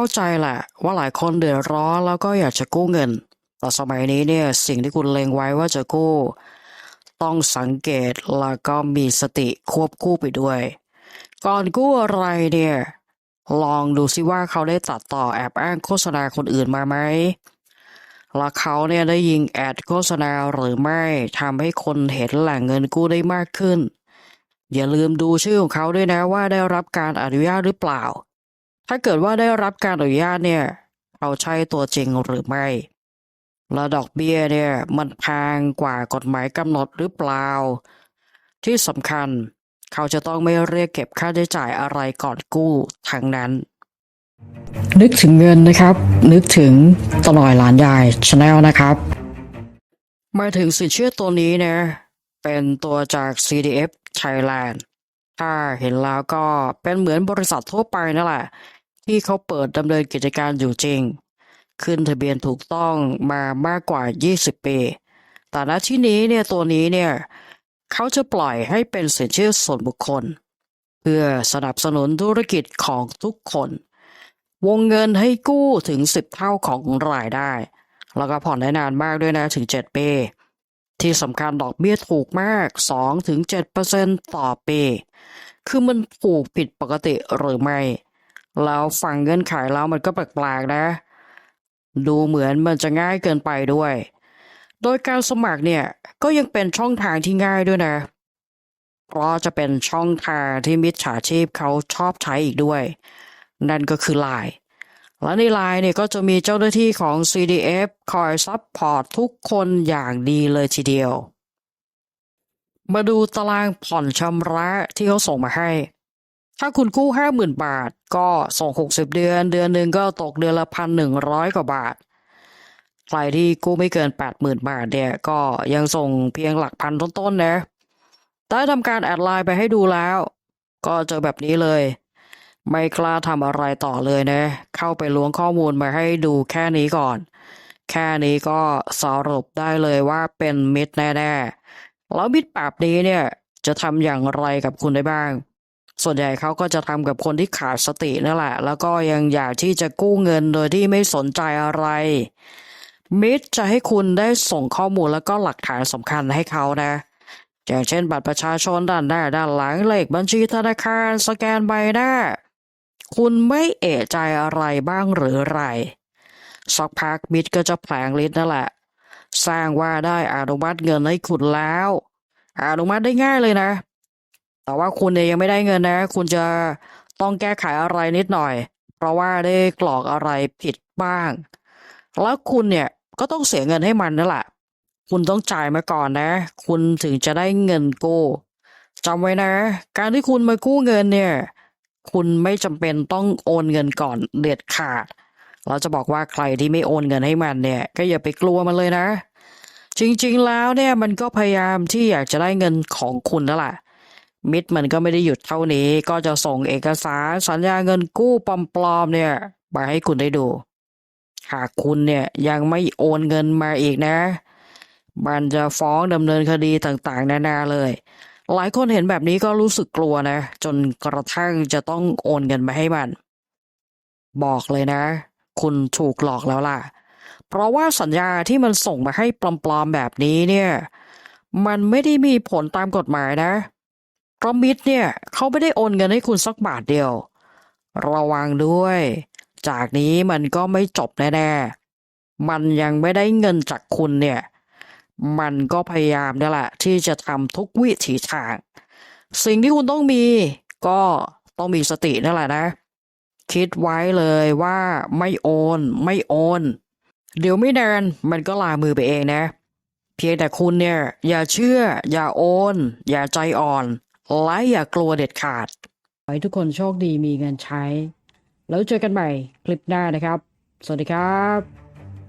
เข้าใจแหละ ว่าหลายคนเดือดร้อนแล้วก็อยากจะกู้เงิน แต่สมัยนี้เนี่ยสิ่งที่คุณเล็งไว้ว่าจะกู้ ต้องสังเกตแล้วก็มีสติควบคู่ไปด้วย ก่อนกู้อะไรเนี่ย ลองดูซิว่าเขาได้ตัดต่อแอบอ้างโฆษณาคนอื่นมาไหมแล้วเขาเนี่ยได้ยิงแอดโฆษณาหรือไม่ทำให้คนเห็นแหล่งเงินกู้ได้มากขึ้น อย่าลืมดูชื่อของเขาด้วยนะว่าได้รับการอนุญาตหรือเปล่า ถ้าเกิดว่าได้รับการอนุญาตเนี่ยเขาใช่ตัวจริงหรือไม่ และดอกเบี้ยเนี่ยมันแพงกว่ากฎหมายกำหนดหรือเปล่า ที่สำคัญเขาจะต้องไม่เรียกเก็บค่าใช้จ่ายอะไรก่อนกู้ทั้งนั้น นึกถึงเงินนะครับ นึกถึงตลอยหลานยายชาแนลนะครับ มาถึงสินเชื่อตัวนี้นะเป็นตัวจาก CDF Thailand ถ้าเห็นแล้วก็เป็นเหมือนบริษัททั่วไปนั่นแหละ ที่เขาเปิดดำเนินกิจการอยู่จริง ขึ้นทะเบียนถูกต้องมามากกว่า 20 ปี แต่ณที่นี้เนี่ยตัวนี้เนี่ยเขาจะปล่อยให้เป็นสินเชื่อส่วนบุคคล เพื่อสนับสนุนธุรกิจของทุกคน วงเงินให้กู้ถึง 10 เท่าของรายได้ แล้วก็ผ่อนได้นานมากด้วยนะถึง 7 ปี ที่สำคัญดอกเบี้ยถูกมาก 2-7%ต่อปี คือมันถูกผิดปกติหรือไม่ แล้วฟังเงื่อนไขแล้วมันก็แปลกๆนะ ดูเหมือนมันจะง่ายเกินไปด้วย โดยการสมัครเนี่ยก็ยังเป็นช่องทางที่ง่ายด้วยนะเพราะจะเป็นช่องทางที่มิจฉาชีพเขาชอบใช้อีกด้วย นั่นก็คือ Line และใน Line เนี่ยก็จะมีเจ้าหน้าที่ของ CDF คอยซัพพอร์ตทุกคนอย่างดีเลยทีเดียว มาดูตารางผ่อนชำระที่เขาส่งมาให้ ถ้าคุณกู้ห้าหมื่นบาท ก็ส่งหกสิบเดือน เดือนหนึ่งก็ตกเดือนละพันหนึ่งร้อยกว่าบาท ใครที่กู้ไม่เกินแปดหมื่นบาทเนี่ย ก็ยังส่งเพียงหลักพันต้นๆนะได้ทำการแอดไลน์ไปให้ดูแล้ว ก็เจอแบบนี้เลย ไม่กล้าทำอะไรต่อเลยนะ เข้าไปล้วงข้อมูลมาให้ดูแค่นี้ก่อน แค่นี้ก็สรุปได้เลยว่าเป็นมิตรแน่ๆ แล้วมิตรแบบนี้เนี่ยจะทำอย่างไรกับคุณได้บ้าง ส่วนใหญ่เขาก็จะทำกับคนที่ขาดสตินั่นแหละ แล้วก็ยังอยากที่จะกู้เงินโดยที่ไม่สนใจอะไรมิตรจะให้คุณได้ส่งข้อมูลแล้วก็หลักฐานสำคัญให้เขานะ อย่างเช่น บัตรประชาชนด้านหน้าด้านหลังเลขบัญชีธนาคารสแกนใบหน้า คุณไม่เอะใจอะไรบ้างหรือไรสักพักมิตรก็จะแผลงฤทธิ์นั่นแหละ สร้างว่าได้อนุมัติเงินให้คุณแล้ว อนุมัติได้ง่ายเลยนะ แต่ว่าคุณเนี่ยยังไม่ได้เงินนะ คุณจะต้องแก้ไขอะไรนิดหน่อย เพราะว่าได้กรอกอะไรผิดบ้าง แล้วคุณเนี่ยก็ต้องเสียเงินให้มันนั่นแหละ คุณต้องจ่ายมาก่อนนะ คุณถึงจะได้เงินกู้จำไว้นะ การที่คุณมากู้เงินเนี่ย คุณไม่จำเป็นต้องโอนเงินก่อนเด็ดขาด เราจะบอกว่าใครที่ไม่โอนเงินให้มันเนี่ย ก็อย่าไปกลัวมันเลยนะ จริงๆแล้วเนี่ยมันก็พยายามที่อยากจะได้เงินของคุณนั่นแหละ มิตรมันก็ไม่ได้หยุดเท่านี้ก็จะส่งเอกสารสัญญาเงินกู้ปลอมๆเนี่ยมาให้คุณได้ดู หากคุณเนี่ยยังไม่โอนเงินมาอีกนะ มันจะฟ้องดำเนินคดีต่างๆ นานาเลย หลายคนเห็นแบบนี้ก็รู้สึกกลัวนะ จนกระทั่งจะต้องโอนเงินมาให้มัน บอกเลยนะ คุณถูกหลอกแล้วล่ะ เพราะว่าสัญญาที่มันส่งมาให้ปลอมๆแบบนี้เนี่ย มันไม่ได้มีผลตามกฎหมายนะ เพราะมิตรเนี่ยเขาไม่ได้โอนเงินให้คุณสักบาทเดียว ระวังด้วย จากนี้มันก็ไม่จบแน่ๆ มันยังไม่ได้เงินจากคุณเนี่ย มันก็พยายามนี่แหละที่จะทำทุกวิถีทาง สิ่งที่คุณต้องมีก็ต้องมีสตินั่นแหละนะ คิดไว้เลยว่าไม่โอนไม่โอน เดี๋ยวไม่นานมันก็ลามือไปเองนะ เพียงแต่คุณเนี่ย อย่าเชื่อ อย่าโอน อย่าใจอ่อน และอย่ากลัวเด็ดขาด ขอให้ทุกคนโชคดีมีเงินใช้ แล้วเจอกันใหม่คลิปหน้านะครับ สวัสดีครับ